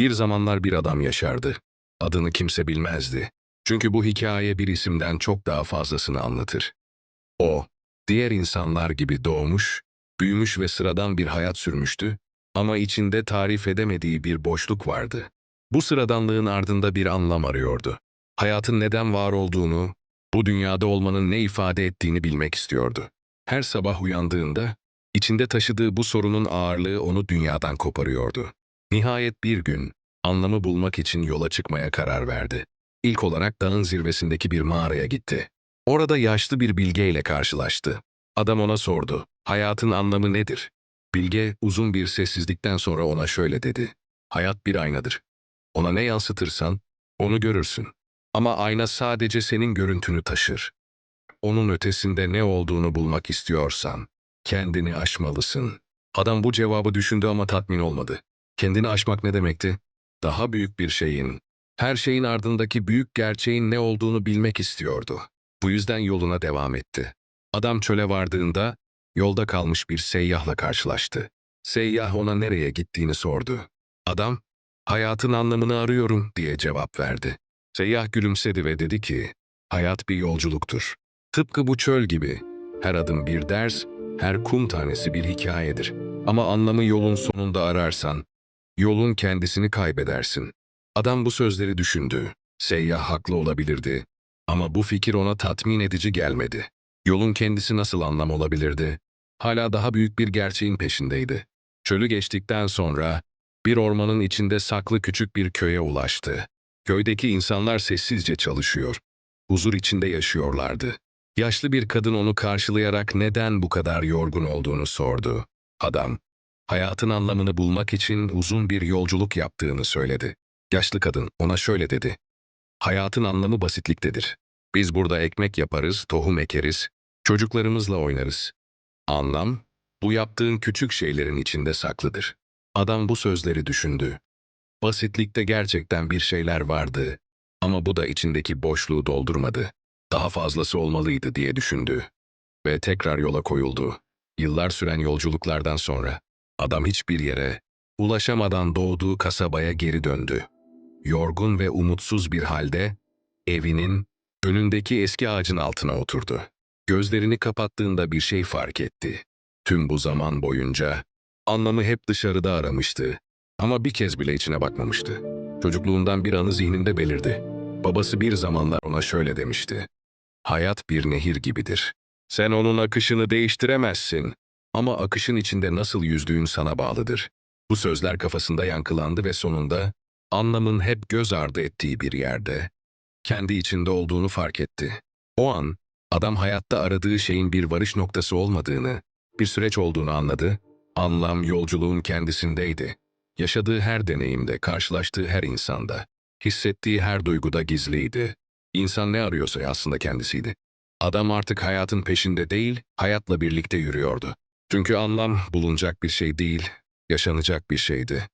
Bir zamanlar bir adam yaşardı. Adını kimse bilmezdi. Çünkü bu hikaye bir isimden çok daha fazlasını anlatır. O, diğer insanlar gibi doğmuş, büyümüş ve sıradan bir hayat sürmüştü ama içinde tarif edemediği bir boşluk vardı. Bu sıradanlığın ardında bir anlam arıyordu. Hayatın neden var olduğunu, bu dünyada olmanın ne ifade ettiğini bilmek istiyordu. Her sabah uyandığında, içinde taşıdığı bu sorunun ağırlığı onu dünyadan koparıyordu. Nihayet bir gün, anlamı bulmak için yola çıkmaya karar verdi. İlk olarak dağın zirvesindeki bir mağaraya gitti. Orada yaşlı bir bilgeyle karşılaştı. Adam ona sordu, hayatın anlamı nedir? Bilge uzun bir sessizlikten sonra ona şöyle dedi. Hayat bir aynadır. Ona ne yansıtırsan, onu görürsün. Ama ayna sadece senin görüntünü taşır. Onun ötesinde ne olduğunu bulmak istiyorsan, kendini aşmalısın. Adam bu cevabı düşündü ama tatmin olmadı. Kendini aşmak ne demekti? Daha büyük bir şeyin, her şeyin ardındaki büyük gerçeğin ne olduğunu bilmek istiyordu. Bu yüzden yoluna devam etti. Adam çöle vardığında, yolda kalmış bir seyyahla karşılaştı. Seyyah ona nereye gittiğini sordu. Adam, hayatın anlamını arıyorum diye cevap verdi. Seyyah gülümsedi ve dedi ki, hayat bir yolculuktur. Tıpkı bu çöl gibi. Her adım bir ders, her kum tanesi bir hikayedir. Ama anlamı yolun sonunda ararsan, yolun kendisini kaybedersin. Adam bu sözleri düşündü. Seyyah haklı olabilirdi. Ama bu fikir ona tatmin edici gelmedi. Yolun kendisi nasıl anlam olabilirdi? Hala daha büyük bir gerçeğin peşindeydi. Çölü geçtikten sonra bir ormanın içinde saklı küçük bir köye ulaştı. Köydeki insanlar sessizce çalışıyor. Huzur içinde yaşıyorlardı. Yaşlı bir kadın onu karşılayarak neden bu kadar yorgun olduğunu sordu. Adam, hayatın anlamını bulmak için uzun bir yolculuk yaptığını söyledi. Yaşlı kadın ona şöyle dedi. Hayatın anlamı basitliktedir. Biz burada ekmek yaparız, tohum ekeriz, çocuklarımızla oynarız. Anlam, bu yaptığın küçük şeylerin içinde saklıdır. Adam bu sözleri düşündü. Basitlikte gerçekten bir şeyler vardı ama bu da içindeki boşluğu doldurmadı. Daha fazlası olmalıydı diye düşündü. Ve tekrar yola koyuldu. Yıllar süren yolculuklardan sonra adam hiçbir yere, ulaşamadan doğduğu kasabaya geri döndü. Yorgun ve umutsuz bir halde evinin önündeki eski ağacın altına oturdu. Gözlerini kapattığında bir şey fark etti. Tüm bu zaman boyunca anlamı hep dışarıda aramıştı ama bir kez bile içine bakmamıştı. Çocukluğundan bir anı zihninde belirdi. Babası bir zamanlar ona şöyle demişti. Hayat bir nehir gibidir. Sen onun akışını değiştiremezsin. Ama akışın içinde nasıl yüzdüğün sana bağlıdır. Bu sözler kafasında yankılandı ve sonunda anlamın hep göz ardı ettiği bir yerde kendi içinde olduğunu fark etti. O an adam hayatta aradığı şeyin bir varış noktası olmadığını, bir süreç olduğunu anladı. Anlam yolculuğun kendisindeydi. Yaşadığı her deneyimde, karşılaştığı her insanda, hissettiği her duyguda gizliydi. İnsan ne arıyorsa aslında kendisiydi. Adam artık hayatın peşinde değil, hayatla birlikte yürüyordu. Çünkü anlam bulunacak bir şey değil, yaşanacak bir şeydi.